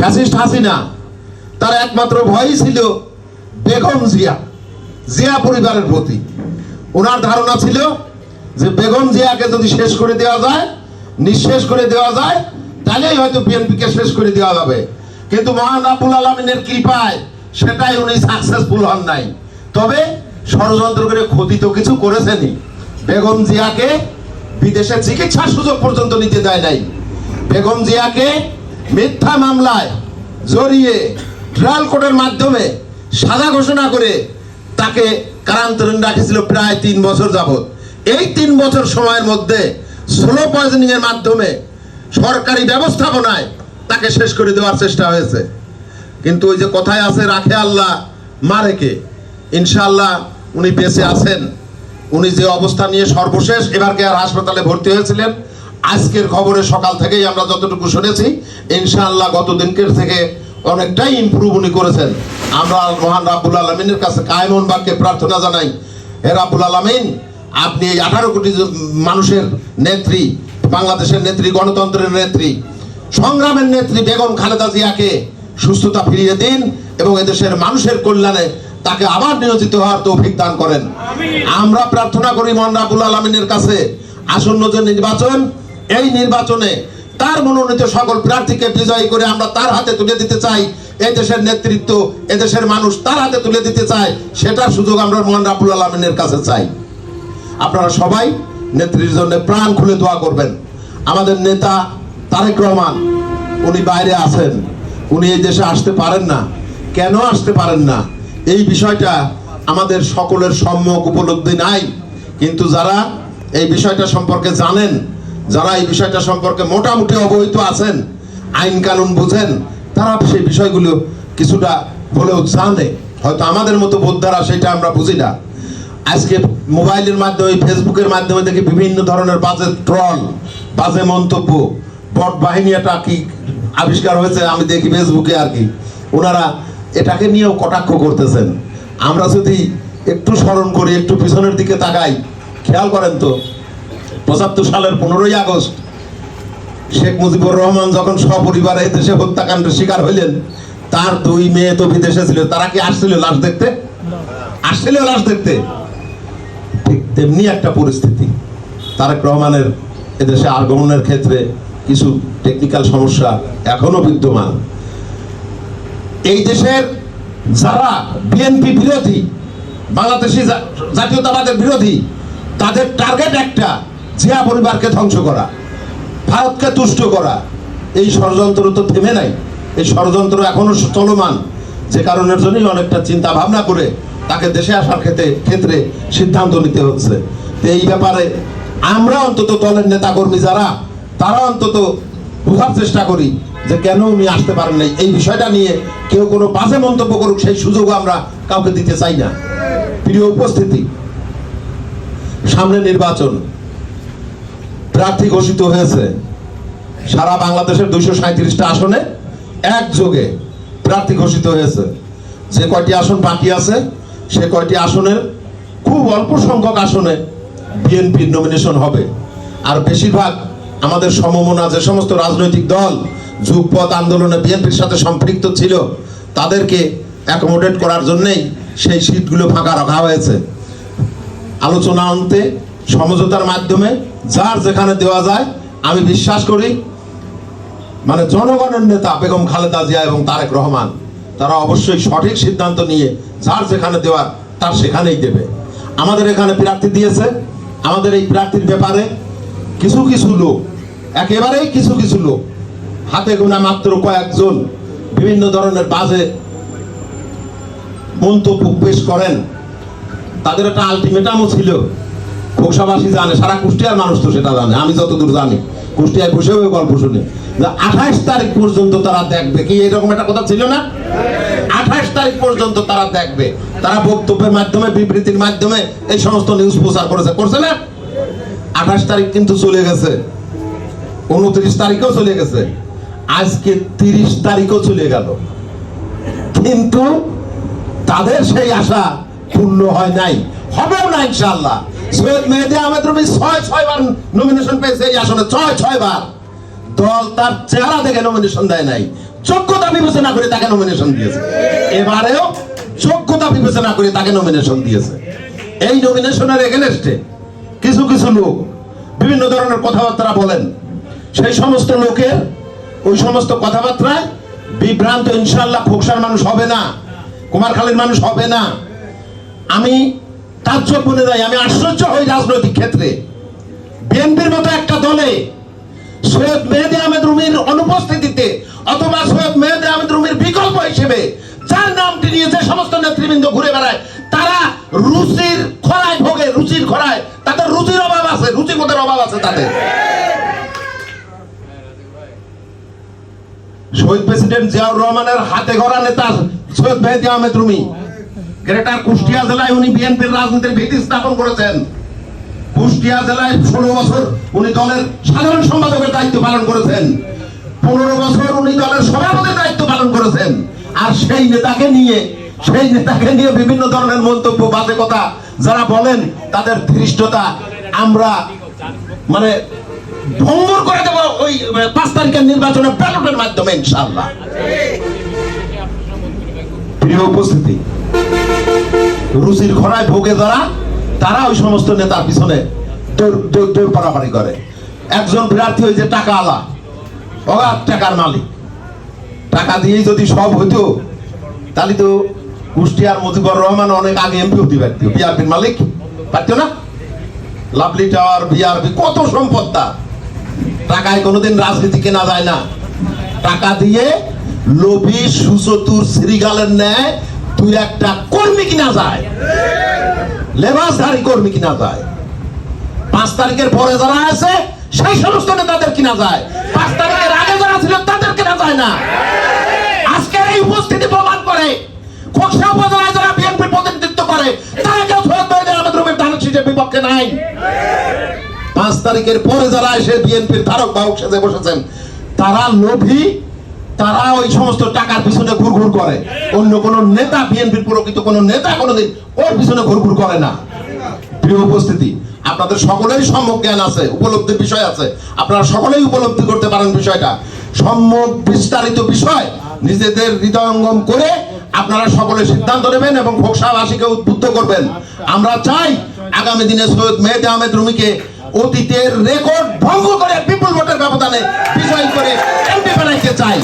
Fascist Hasina, তার একমাত্র ভয়ই ছিল বেগম জিয়া জিয়া পরিবারের প্রতি। ওনার ধারণা ছিল যে বেগম জিয়াকে যদি শেষ করে দেওয়া যায়, নিঃশেষ করে দেওয়া যায়, তাহলেই হয়তো বিএনপিকে শেষ করে দেওয়া যাবে। কিন্তু মহান আবুল আলমিনের কৃপায় সেটাই উনি সাকসেসফুল হন নাই। তবে ষড়যন্ত্র করে ক্ষতি তো কিছু করেছেনই। বেগম জিয়াকে বিদেশে চিকিৎসার সুযোগ পর্যন্ত নিতে দেয় নাই। বেগম জিয়াকে মিথ্যা মামলায় জড়িয়ে ট্রায়াল কোর্টের মাধ্যমে সাজা ঘোষণা করে তাকে কারান্তরণ রাখেছিল প্রায় তিন বছর যাবৎ। এই তিন বছর সময়ের মধ্যে স্লো পয়জনিং এর মাধ্যমে সরকারি ব্যবস্থাপনায় তাকে শেষ করে দেওয়ার চেষ্টা হয়েছে। কিন্তু ওই যে কথায় আছে, রাখে আল্লাহ, মারে কে? ইনশাআল্লাহ উনি বেঁচে আছেন। উনি যে অবস্থা নিয়ে সর্বশেষ এবার আর হাসপাতালে ভর্তি হয়েছিলেন? আজকের খবরে সকাল থেকেই আমরা যতটুকু শুনেছি ইনশাআল্লাহ গত দিনকের থেকে অনেকটাই ইমপ্রুভ উনি করেছেন। আমরা মহান রাব্বুল আলমিনের কাছে কায়মন বাক্যে প্রার্থনা জানাই হে রাব্বুল আলমিন আপনি এই আঠারো কোটি মানুষের নেত্রী বাংলাদেশের নেত্রী গণতন্ত্রের নেত্রী সংগ্রামের নেত্রী বেগম খালেদা জিয়াকে সুস্থতা ফিরিয়ে দিন এবং এদেশের মানুষের কল্যাণে তাকে আবার নিয়োজিত হওয়ার তৌফিক দান করেন। আমরা প্রার্থনা করি মহান রাবুল আলমিনের কাছে আসন্ন যে নির্বাচন এই নির্বাচনে তার মনোনীত সকল প্রার্থীকে বিজয়ী করে আমরা তার হাতে তুলে দিতে চাই। এই দেশের নেতৃত্ব এদেশের মানুষ তার হাতে তুলে দিতে চায়, সেটার সুযোগ আমরা মহান রাবুল আলমিনের কাছে চাই। আপনারা সবাই নেত্রীর জন্য প্রাণ খুলে দোয়া করবেন। আমাদের নেতা তারেক রহমান, উনি বাইরে আছেন। উনি এই দেশে আসতে পারেন না। কেন আসতে পারেন না? এই বিষয়টা আমাদের সকলের সম্যক উপলব্ধি নাই। কিন্তু যারা এই বিষয়টা সম্পর্কে জানেন যারা এই বিষয়টা সম্পর্কে মোটামুটি অবহিত আছেন, আইন কানুন বুঝেন, তারা সেই বিষয়গুলো কিছুটা হলেও জানে হয়তো আমাদের মতো বোদ্ধারা সেটা আমরা বুঝি না। আজকে মোবাইলের মাধ্যমে, ফেসবুকের মাধ্যমে দেখি বিভিন্ন ধরনের বাজে ট্রল, বাজে মন্তব্য, বট বাহিনী একটা কি আবিষ্কার হয়েছে আমি দেখি ফেসবুকে আর কি। ওনারা এটাকে নিয়েও কটাক্ষ করতেছেন। আমরা যদি একটু স্মরণ করি, একটু পিছনের দিকে তাকাই, খেয়াল করেন তো পঁচাত্তর সালের পনেরোই আগস্ট শেখ মুজিবুর রহমান যখন সপরিবারে দেশে হত্যাকাণ্ডের শিকার হইলেন, তার দুই মেয়ে তো বিদেশে ছিল, তারা কি আসছিল লাশ দেখতে? আসছিল লাশ দেখতে। ঠিক তেমনি একটা পরিস্থিতি। তারেক রহমানের এদেশে আগমনের ক্ষেত্রে কিছু টেকনিক্যাল সমস্যা এখনও বিদ্যমান। এই দেশের যারা বিএনপি বিরোধী, বাংলাদেশি জাতীয়তাবাদের বিরোধী, তাদের টার্গেট একটা জিয়া পরিবারকে ধ্বংস করা, ভারতকে তুষ্ট করা, এই ষড়যন্ত্র তো থেমে নাই। এই ষড়যন্ত্র এখনও চলমান। যে কারণের জন্যই অনেকটা চিন্তা ভাবনা করে তাকে দেশে আসার ক্ষেত্রে ক্ষেত্রে সিদ্ধান্ত নিতে হচ্ছে। তো এই ব্যাপারে আমরা অন্তত দলের নেতাকর্মী যারা, তারা অন্তত বোঝার চেষ্টা করি যে কেন উনি আসতে পারেন নাই। এই বিষয়টা নিয়ে কেউ কোনো বাজে মন্তব্য করুক, সেই সুযোগ আমরা কাউকে দিতে চাই না। প্রিয় উপস্থিতি, সামনে নির্বাচন। প্রার্থী ঘোষিত হয়েছে। সারা বাংলাদেশের দুইশো সাঁত্রিশটা আসনে একযোগে প্রার্থী ঘোষিত হয়েছে। যে কয়টি আসন বাকি আছে, সে কয়টি আসনের খুব অল্প সংখ্যক আসনে বিএনপির নমিনেশন হবে। আর বেশিরভাগ আমাদের সমমনা যে সমস্ত রাজনৈতিক দল যুগপথ আন্দোলনে বিএনপির সাথে সম্পৃক্ত ছিল, তাদেরকে অ্যাকোমোডেট করার জন্যেই সেই সিটগুলো ফাঁকা রাখা হয়েছে। আলোচনা আনতে সমঝোতার মাধ্যমে যার যেখানে দেওয়া যায়, আমি বিশ্বাস করি মানে জনগণের নেতা বেগম খালেদা জিয়া এবং তারেক রহমান, তারা অবশ্যই সঠিক সিদ্ধান্ত নিয়ে যার যেখানে দেওয়ার, তার সেখানেই দেবে। আমাদের এখানে প্রার্থী দিয়েছে, আমাদের এই প্রার্থীর ব্যাপারে কিছু কিছু লোক, একেবারেই কিছু কিছু লোক, হাতে গোনা মাত্র কয়েকজন বিভিন্ন ধরনের বাজে মন্তব্য পেশ করেন। তাদের একটা আলটিমেটামও ছিল খোকসাবাসী জানে, সারা কুষ্টিয়ার মানুষ তো সেটা জানে, আমি যতদূর জানি, কুষ্টিয়ায় বসেও এই গল্প শুনি। যে আঠাশ তারিখ পর্যন্ত তারা দেখবে, কি এরকম একটা কথা ছিল না? আঠাশ তারিখ পর্যন্ত তারা দেখবে, তারা বক্তব্যের মাধ্যমে, বিবৃতির মাধ্যমে এই সমস্ত নিউজ প্রচার করেছে, করছে না? আঠাশ তারিখ কিন্তু চলে গেছে, উনত্রিশ তারিখও চলে গেছে, আজকে তিরিশ তারিখও চলে গেল। কিন্তু তাদের সেই আশা পূর্ণ হয় নাই, হবেও না ইনশাআল্লাহ। সৈয়দ মেহেদি আহমেদ রবি ছয় ছয় বার নমিনেশন পেয়েছে এই আসনে, ছয় ছয় বার। দল তার চেহারা দেখে নমিনেশন দেয় নাই। যোগ্যতা বিবেচনা করে তাকে নমিনেশন দিয়েছে। এবারেও যোগ্যতা বিবেচনা করে তাকে নমিনেশন দিয়েছে। এই নমিনেশনের এগেনস্টে কিছু কিছু লোক, বিভিন্ন ধরনের কথাবার্তা বলেন। সেই সমস্ত লোকের ওই সমস্ত কথাবার্তায় বিভ্রান্ত ইনশাল্লাহ খোকসার মানুষ হবে না, কুমারখালীর মানুষ হবে না। আমি তাজ্জব বলে যাই আমি আশ্চর্য হই রাজনৈতিক ক্ষেত্রে। বিএনপির মতো একটা দলে সৈয়দ মেহেদি আহমেদ রুমির অনুপস্থিতিতে অথবা সৈয়দ মেহেদি আহমেদ রুমির বিকল্প হিসেবে, যার নামটি নিয়ে যে সমস্ত নেতৃবৃন্দ ঘুরে বেড়ায়, তারা রুচির খরায় ভোগে, রুচির খরায় তাদের রুচির অভাব আছে রুচিবোধের অভাব আছে তাদের। শহীদ প্রেসিডেন্ট জিয়াউর রহমানের হাতে গড়া নেতা সৈয়দ মেহেদি আহমেদ রুমি। গ্রেটার কুষ্টিয়া জেলায় উনি বিএনপির রাজনীতির ভিত্তি স্থাপন করেছেন। কুষ্টিয়া জেলায় ষোলো বছর উনি দলের সাধারণ সম্পাদকের দায়িত্ব পালন করেছেন। পনেরো বছর উনি দলের সভাপতির দায়িত্ব পালন করেছেন। আর সেই নেতাকে নিয়ে সেই নেতাকে নিয়ে বিভিন্ন ধরনের মন্তব্য বাজে কথা যারা বলেন তাদের ধৃষ্টতা আমরা মানে ভঙ্গুর করে দেবো ওই পাঁচ তারিখের নির্বাচনে ব্যালটের মাধ্যমে ইনশাল্লাহ প্রিয় উপস্থিতি রুচির খরায় ভোগে যারা, তারা ওই সমস্ত নেতার পিছনে দৌড় পাড়াপাড়ি করে। একজন প্রার্থী ওই যে টাকা আলা অগাধ টাকার মালিক। টাকা দিয়েই যদি সব হইতো, তাহলে তো কুষ্টিয়ার মজিবুর রহমান অনেক আগে এমপি হতে পারত, বিআরপির মালিক, পারত না? লাভলি টাওয়ার, বিআরপি, কত সম্পদ তার। টাকায় কোনোদিন রাজনীতি কেনা যায় না। টাকা দিয়ে লোভী, সুচতুর শ্রীগালের ন্যায় দুই একটা কর্মী কিনা যায়। লেবাসধারী কর্মী কিনা যায়। পাঁচ তারিখের পরে যারা আছে, সেই সমস্ত নেতাদের কিনা যায়। পাঁচ তারিখের আগে যারা ছিল, তাদের কিনা যায় না। আজকের এই উপস্থিতি প্রমাণ করে, খোকসা উপজেলায় যারা বিএনপির প্রতিনিধিত্ব করে, তারা কেউ সৈয়দ রুমির ধানের শীষের বিপক্ষে নাই। পাঁচ তারিখের পরে যারা এসে বিএনপির ধারক বাহক সেজে বসেছেন, তারা লোভী, তারা ওই সমস্ত টাকার পিছনে ঘুরঘুর করে। অন্য কোন নেতা বিএনপির প্রকৃত কোন নেতা কোনোদিন ওর পিছনে ঘুরঘুর করে না। প্রিয় উপস্থিতি, আপনাদের সকলেরই সম্যক জ্ঞান আছে উপলব্ধির বিষয় আছে। আপনারা সকলেই উপলব্ধি করতে পারেন বিষয়টা। সম্যক বিস্তারিত বিষয় নিজেদের হৃদয়ঙ্গম করে আপনারা সকলে সিদ্ধান্ত নেবেন এবং ভোক্সাবাসীকে উদ্বুদ্ধ করবেন। আমরা চাই আগামী দিনে সৈয়দ মেহেদি আহমেদ রুমিকে অতীতের রেকর্ড ভঙ্গ করে বিপুল ভোটের ব্যবধানে বিজয় করে এমপি বানাইতে চাই।